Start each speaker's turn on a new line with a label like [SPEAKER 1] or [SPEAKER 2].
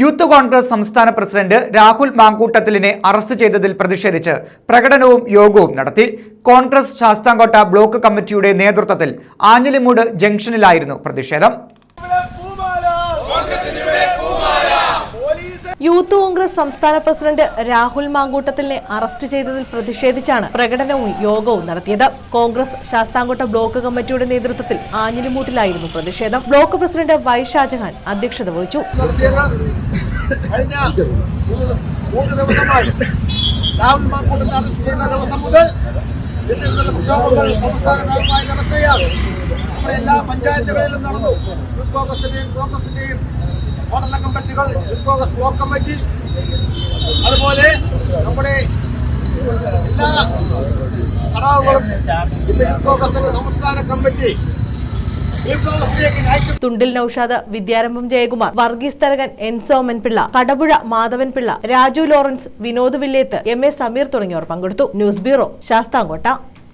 [SPEAKER 1] Youth Congress സംസ്ഥാന president Rahul മാങ്കൂട്ടത്തിലിനെ arrest ചെയ്തതിൽ പ്രതിഷേധിച്ച് പ്രകടനവും യോഗവും നടത്തി. കോൺഗ്രസ് ശാസ്താംകോട്ട ബ്ലോക്ക് കമ്മിറ്റിയുടെ നേതൃത്വത്തിൽ ആഞ്ഞിലിമൂട് ജംഗ്ഷനിലായിരുന്നു പ്രതിഷേധം.
[SPEAKER 2] യൂത്ത് കോൺഗ്രസ് സംസ്ഥാന പ്രസിഡന്റ് രാഹുൽ മാങ്കൂട്ടത്തിലിനെ അറസ്റ്റ് ചെയ്തതിൽ പ്രതിഷേധിച്ചാണ് പ്രകടനവും യോഗവും നടത്തിയത്. കോൺഗ്രസ് ശാസ്താംകോട്ട ബ്ലോക്ക് കമ്മിറ്റിയുടെ നേതൃത്വത്തിൽ ആഞ്ഞിലിമൂട്ടിലായിരുന്നു പ്രതിഷേധം. ബ്ലോക്ക് പ്രസിഡന്റ് വൈ ഷാജഹാൻ അധ്യക്ഷത വഹിച്ചു.
[SPEAKER 3] രാഹുൽ നമ്മുടെ എല്ലാ പഞ്ചായത്തുകളിലും നടന്നു. യൂത്ത് കോൺഗ്രസിന്റെയും കോൺഗ്രസിന്റെയും മണ്ഡല കമ്മിറ്റികൾ യൂത്ത് കോൺഗ്രസ് ബ്ലോക്ക് കമ്മിറ്റി. അതുപോലെ നമ്മുടെ എല്ലാ ഘടകങ്ങളും ഇന്ന് യൂത്ത് കോൺഗ്രസിന്റെ സംസ്ഥാന committee.
[SPEAKER 2] Thundil Naushad Vidyarambham Jayakumar Varghese Tharakan N Soman Pillai Kadapuzha Madhavan Pillai Raju Lawrence Vinod Villeth M A Sameer തുടങ്ങിയവർ പങ്കെടുത്തു. News bureau Sasthamkotta.